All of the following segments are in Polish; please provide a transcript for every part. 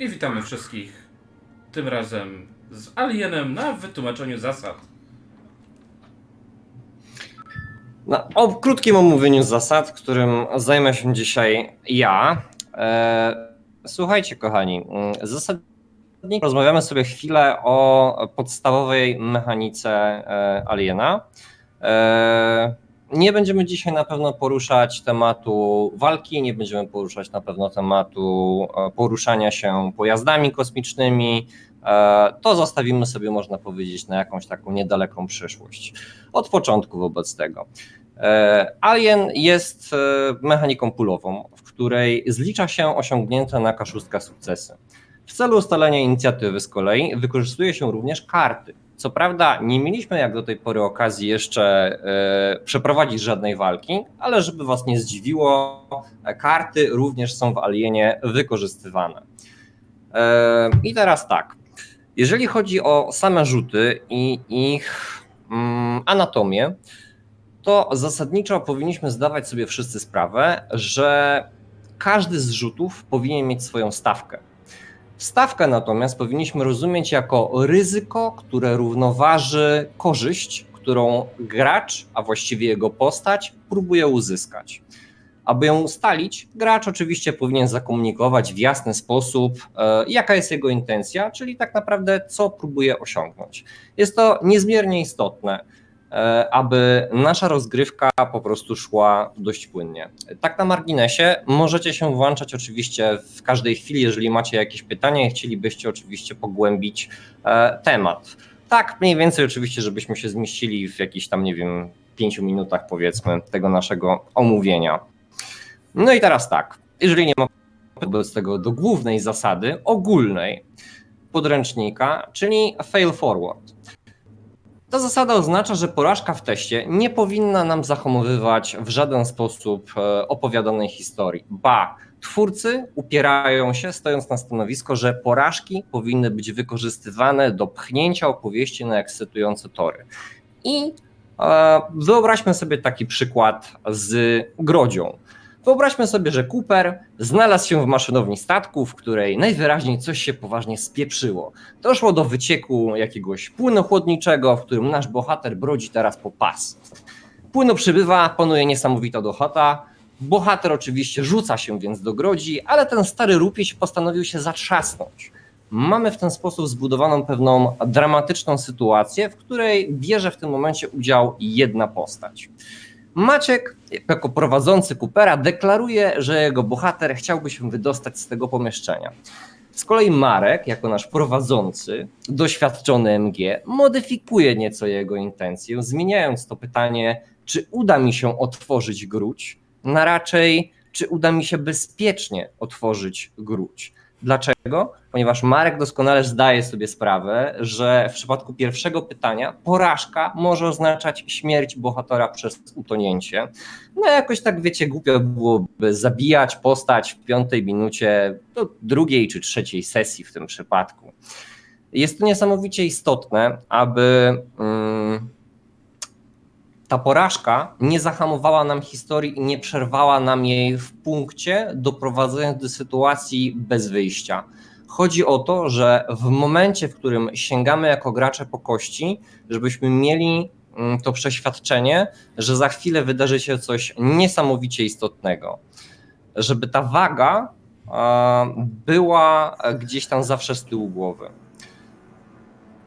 I witamy wszystkich. Tym razem z Alienem na wytłumaczeniu zasad. No, o krótkim omówieniu zasad, którym zajmę się dzisiaj ja. E, słuchajcie, kochani, mm, zasadniczo rozmawiamy sobie chwilę o podstawowej mechanice e, Aliena. E, nie będziemy dzisiaj na pewno poruszać tematu walki, nie będziemy poruszać na pewno tematu e, poruszania się pojazdami kosmicznymi. E, To zostawimy sobie, można powiedzieć, na jakąś taką niedaleką przyszłość. Od początku wobec tego. E, Alien jest mechaniką pulową, w której zlicza się osiągnięte na K6 sukcesy. W celu ustalenia inicjatywy z kolei wykorzystuje się również karty. Co prawda nie mieliśmy jak do tej pory okazji jeszcze e, przeprowadzić żadnej walki, ale żeby was nie zdziwiło, karty również są w Alienie wykorzystywane. E, I teraz tak, jeżeli chodzi o same rzuty i ich mm, anatomię, to zasadniczo powinniśmy zdawać sobie wszyscy sprawę, że każdy z rzutów powinien mieć swoją stawkę. Stawkę natomiast powinniśmy rozumieć jako ryzyko, które równoważy korzyść, którą gracz, a właściwie jego postać, próbuje uzyskać. Aby ją ustalić, gracz oczywiście powinien zakomunikować w jasny sposób, e, jaka jest jego intencja, czyli tak naprawdę co próbuje osiągnąć. Jest to niezmiernie istotne aby nasza rozgrywka po prostu szła dość płynnie. Tak na marginesie, możecie się włączać oczywiście w każdej chwili, jeżeli macie jakieś pytania i chcielibyście oczywiście pogłębić e, temat. Tak, mniej więcej oczywiście, żebyśmy się zmieścili w jakichś tam, nie wiem, pięciu minutach powiedzmy tego naszego omówienia. No i teraz tak, jeżeli nie ma wobec tego do głównej zasady, ogólnej podręcznika, czyli fail forward. Ta zasada oznacza, że porażka w teście nie powinna nam zahamowywać w żaden sposób e, opowiadanej historii. Ba, twórcy upierają się, stojąc na stanowisko, że porażki powinny być wykorzystywane do pchnięcia opowieści na ekscytujące tory. I e, wyobraźmy sobie taki przykład z Grodzią. Wyobraźmy sobie, że Cooper znalazł się w maszynowni statku, w której najwyraźniej coś się poważnie spieprzyło. Doszło do wycieku jakiegoś płynu chłodniczego, w którym nasz bohater brodzi teraz po pas. Płynu przybywa, panuje niesamowita dochota. Bohater oczywiście rzuca się więc do grodzi, ale ten stary rupieć postanowił się zatrzasnąć. Mamy w ten sposób zbudowaną pewną dramatyczną sytuację, w której bierze w tym momencie udział jedna postać. Maciek, jako prowadzący Coopera, deklaruje, że jego bohater chciałby się wydostać z tego pomieszczenia. Z kolei Marek, jako nasz prowadzący, doświadczony MG, modyfikuje nieco jego intencję, zmieniając to pytanie, czy uda mi się otworzyć gruć, na raczej, czy uda mi się bezpiecznie otworzyć gruć. Dlaczego? Ponieważ Marek doskonale zdaje sobie sprawę, że w przypadku pierwszego pytania porażka może oznaczać śmierć bohatera przez utonięcie. No jakoś tak wiecie, głupio byłoby zabijać postać w piątej minucie do drugiej czy trzeciej sesji w tym przypadku. Jest to niesamowicie istotne, aby. Mm, ta porażka nie zahamowała nam historii i nie przerwała nam jej w punkcie, doprowadzając do sytuacji bez wyjścia. Chodzi o to, że w momencie, w którym sięgamy jako gracze po kości, żebyśmy mieli mm, to przeświadczenie, że za chwilę wydarzy się coś niesamowicie istotnego. Żeby ta waga była gdzieś tam zawsze z tyłu głowy.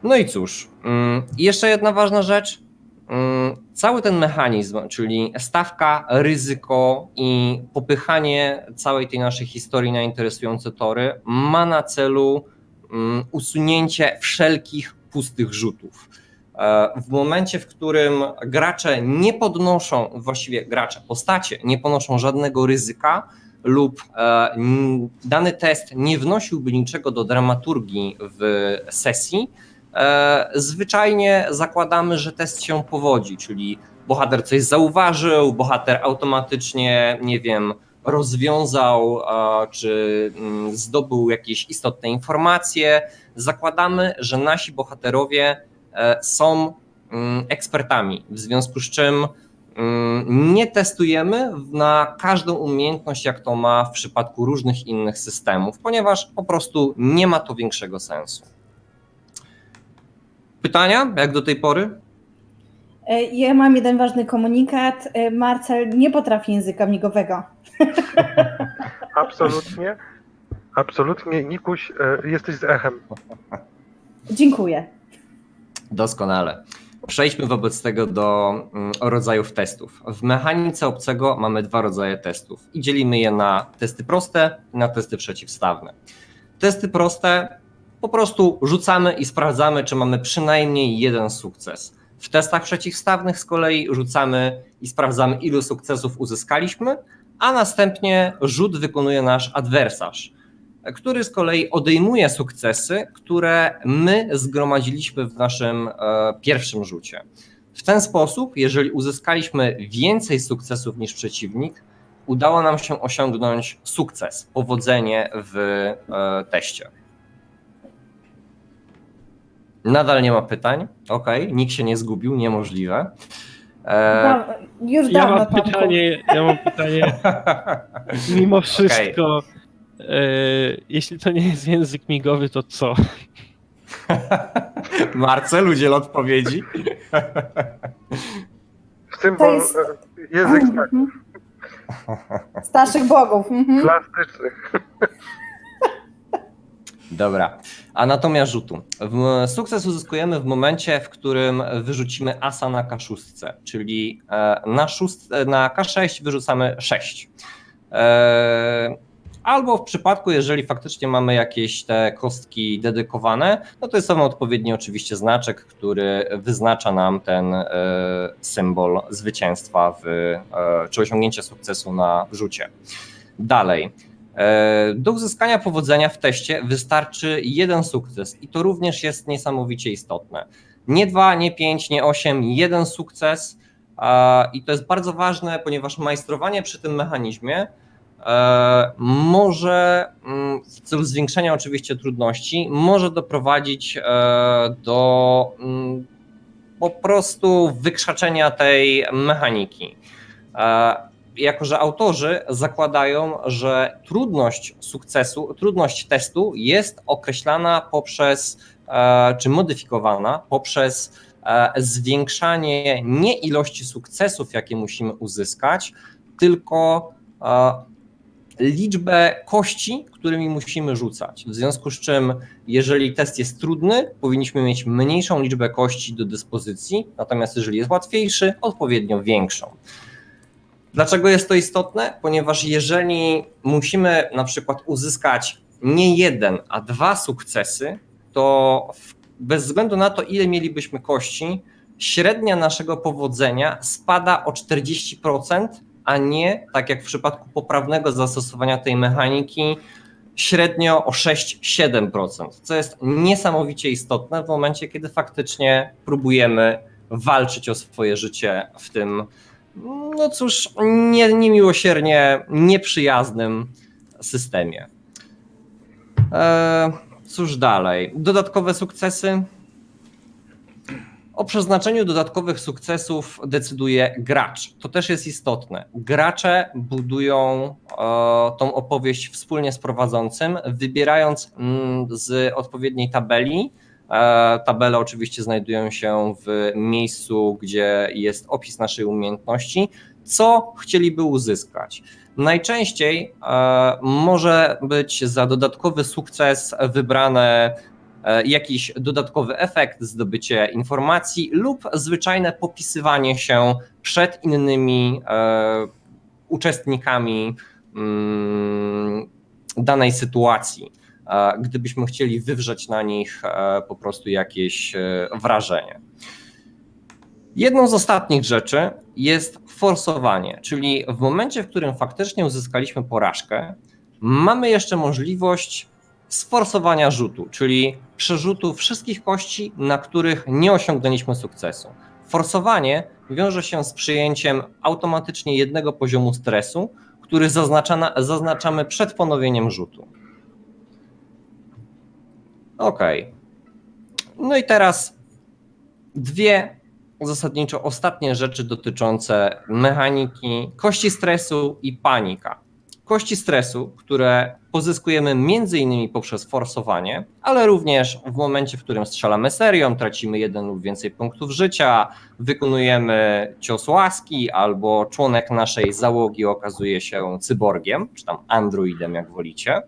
No i cóż, mm, jeszcze jedna ważna rzecz. Mm, Cały ten mechanizm, czyli stawka, ryzyko i popychanie całej tej naszej historii na interesujące tory, ma na celu mm, usunięcie wszelkich pustych rzutów. E, W momencie, w którym gracze nie podnoszą, właściwie gracze, postacie nie ponoszą żadnego ryzyka, lub e, dany test nie wnosiłby niczego do dramaturgii w sesji, zwyczajnie zakładamy, że test się powodzi, czyli bohater coś zauważył, bohater automatycznie, nie wiem, rozwiązał e, czy mm, zdobył jakieś istotne informacje. Zakładamy, że nasi bohaterowie e, są mm, ekspertami, w związku z czym mm, nie testujemy na każdą umiejętność, jak to ma w przypadku różnych innych systemów, ponieważ po prostu nie ma to większego sensu. Pytania, jak do tej pory? E, Ja mam jeden ważny komunikat. E, Marcel nie potrafi języka migowego. Absolutnie. Absolutnie, Nikuś, e, jesteś z echem. Dziękuję. Doskonale. Przejdźmy wobec tego do mm, rodzajów testów. W mechanice obcego mamy dwa rodzaje testów i dzielimy je na testy proste i na testy przeciwstawne. Testy proste po prostu rzucamy i sprawdzamy, czy mamy przynajmniej jeden sukces. W testach przeciwstawnych z kolei rzucamy i sprawdzamy, ilu sukcesów uzyskaliśmy, a następnie rzut wykonuje nasz adwersarz, który z kolei odejmuje sukcesy, które my zgromadziliśmy w naszym e, pierwszym rzucie. W ten sposób, jeżeli uzyskaliśmy więcej sukcesów niż przeciwnik, udało nam się osiągnąć sukces, powodzenie w e, teście. Nadal nie ma pytań. Ok, nikt się nie zgubił, niemożliwe. E, Da, już Ja dawno, mam Tomku. pytanie, ja mam pytanie, mimo wszystko, e, jeśli to nie jest język migowy, to co? Marcel, udziel odpowiedzi. Symbol, jest- e, język tak, Mhm. Starszych bogów. Mhm. plastycznych. Dobra. Anatomia rzutu. Sukces uzyskujemy w momencie, w którym wyrzucimy asa na K6, czyli e, na, szóst, na K6 wyrzucamy 6. E, Albo w przypadku, jeżeli faktycznie mamy jakieś te kostki dedykowane, no to jest sam odpowiedni oczywiście znaczek, który wyznacza nam ten e, symbol zwycięstwa w, czy osiągnięcia sukcesu na rzucie. Dalej. E, Do uzyskania powodzenia w teście wystarczy jeden sukces i to również jest niesamowicie istotne. Nie dwa, nie pięć, nie osiem, jeden sukces. I to jest bardzo ważne, ponieważ majstrowanie przy tym mechanizmie e, może mm, w celu zwiększenia oczywiście trudności, może doprowadzić e, do mm, po prostu wykrzaczenia tej mechaniki. Jako że autorzy zakładają, że trudność sukcesu, trudność testu jest określana poprzez, e, czy modyfikowana poprzez e, zwiększanie nie ilości sukcesów, jakie musimy uzyskać, tylko e, liczbę kości, którymi musimy rzucać. W związku z czym, jeżeli test jest trudny, powinniśmy mieć mniejszą liczbę kości do dyspozycji, natomiast jeżeli jest łatwiejszy, odpowiednio większą. Dlaczego jest to istotne? Ponieważ jeżeli musimy na przykład uzyskać nie jeden, a dwa sukcesy, to bez względu na to, ile mielibyśmy kości, średnia naszego powodzenia spada o 40%, a nie tak jak w przypadku poprawnego zastosowania tej mechaniki, średnio o 6-7%, co jest niesamowicie istotne w momencie, kiedy faktycznie próbujemy walczyć o swoje życie w tym no cóż, nie, niemiłosiernie nieprzyjaznym systemie. E, cóż dalej? Dodatkowe sukcesy. O przeznaczeniu dodatkowych sukcesów decyduje gracz. To też jest istotne. Gracze budują e, tą opowieść wspólnie z prowadzącym, wybierając mm, z odpowiedniej tabeli Tabele oczywiście znajdują się w miejscu, gdzie jest opis naszej umiejętności, co chcieliby uzyskać. Najczęściej e, może być za dodatkowy sukces wybrane e, jakiś dodatkowy efekt, zdobycie informacji lub zwyczajne popisywanie się przed innymi e, uczestnikami mm, danej sytuacji e, gdybyśmy chcieli wywrzeć na nich e, po prostu jakieś e, wrażenie. Jedną z ostatnich rzeczy jest forsowanie, czyli w momencie, w którym faktycznie uzyskaliśmy porażkę, mamy jeszcze możliwość sforsowania rzutu, czyli przerzutu wszystkich kości, na których nie osiągnęliśmy sukcesu. Forsowanie wiąże się z przyjęciem automatycznie jednego poziomu stresu, który zaznaczamy przed ponowieniem rzutu. Ok. No i teraz dwie zasadniczo ostatnie rzeczy dotyczące mechaniki kości stresu i panika. Kości stresu, które pozyskujemy między innymi poprzez forsowanie, ale również w momencie, w którym strzelamy serią, tracimy jeden lub więcej punktów życia, wykonujemy cios łaski, albo członek naszej załogi okazuje się cyborgiem, czy tam androidem, jak wolicie.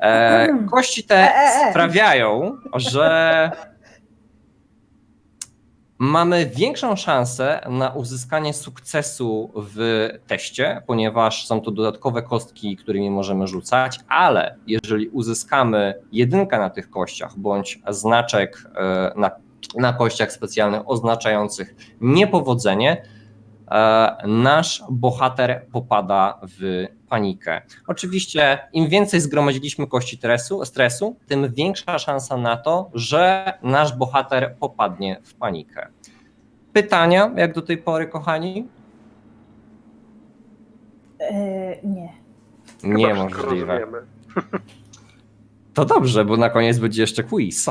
E, kości te E, e, e. sprawiają, że mamy większą szansę na uzyskanie sukcesu w teście, ponieważ są to dodatkowe kostki, którymi możemy rzucać, ale jeżeli uzyskamy jedynkę na tych kościach bądź znaczek na, na kościach specjalnych oznaczających niepowodzenie, nasz bohater popada w panikę. Oczywiście, im więcej zgromadziliśmy kości stresu, stresu, tym większa szansa na to, że nasz bohater popadnie w panikę. Pytania, jak do tej pory, kochani? E, nie. Nie wszystko możliwe. rozumiemy. To dobrze, bo na koniec będzie jeszcze quiz.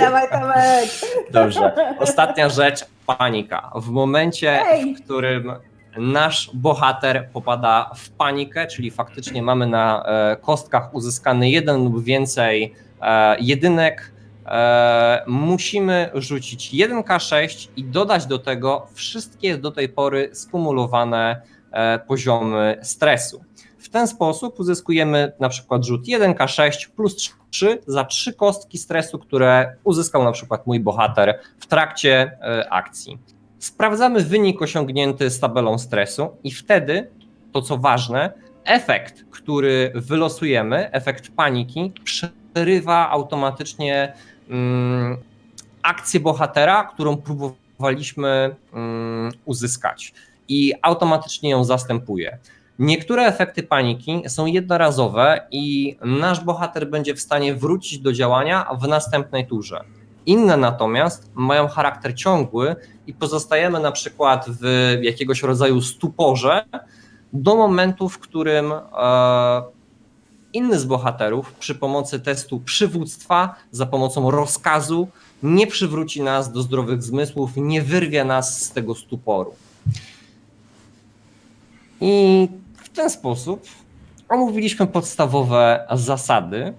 Dawaj, Tomek. Dobrze. Ostatnia rzecz, panika. W momencie, Ej. w którym nasz bohater popada w panikę, czyli faktycznie mamy na e, kostkach uzyskany jeden lub więcej e, jedynek, e, musimy rzucić 1K6 i dodać do tego wszystkie do tej pory skumulowane poziomy stresu. W ten sposób uzyskujemy na przykład rzut 1K6 plus 3 za trzy kostki stresu, które uzyskał na przykład mój bohater w trakcie e, akcji. Sprawdzamy wynik osiągnięty z tabelą stresu i wtedy, to co ważne, efekt, który wylosujemy, efekt paniki, przerywa automatycznie mm, akcję bohatera, którą próbowaliśmy mm, uzyskać i automatycznie ją zastępuje. Niektóre efekty paniki są jednorazowe i nasz bohater będzie w stanie wrócić do działania w następnej turze. Inne natomiast mają charakter ciągły i pozostajemy na przykład w jakiegoś rodzaju stuporze do momentu, w którym e, inny z bohaterów przy pomocy testu przywództwa, za pomocą rozkazu, nie przywróci nas do zdrowych zmysłów, nie wyrwie nas z tego stuporu. I ten sposób omówiliśmy podstawowe zasady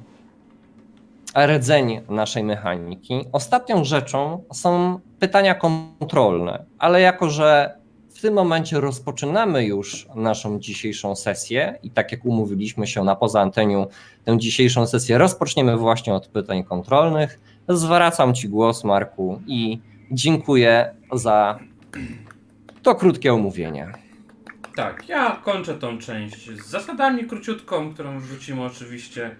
rdzeń naszej mechaniki. Ostatnią rzeczą są pytania kontrolne, ale jako, że w tym momencie rozpoczynamy już naszą dzisiejszą sesję i tak jak umówiliśmy się na poza anteniu, tę dzisiejszą sesję rozpoczniemy właśnie od pytań kontrolnych. Zwracam Ci głos, Marku, i dziękuję za to krótkie omówienie. Tak, ja kończę tą część z zasadami króciutką, którą wrzucimy oczywiście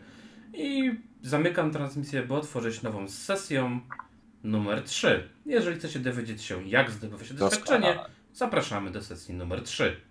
i zamykam transmisję, by otworzyć nową sesję numer 3. Jeżeli chcecie dowiedzieć się, jak zdobywać doświadczenie, zapraszamy do sesji numer 3.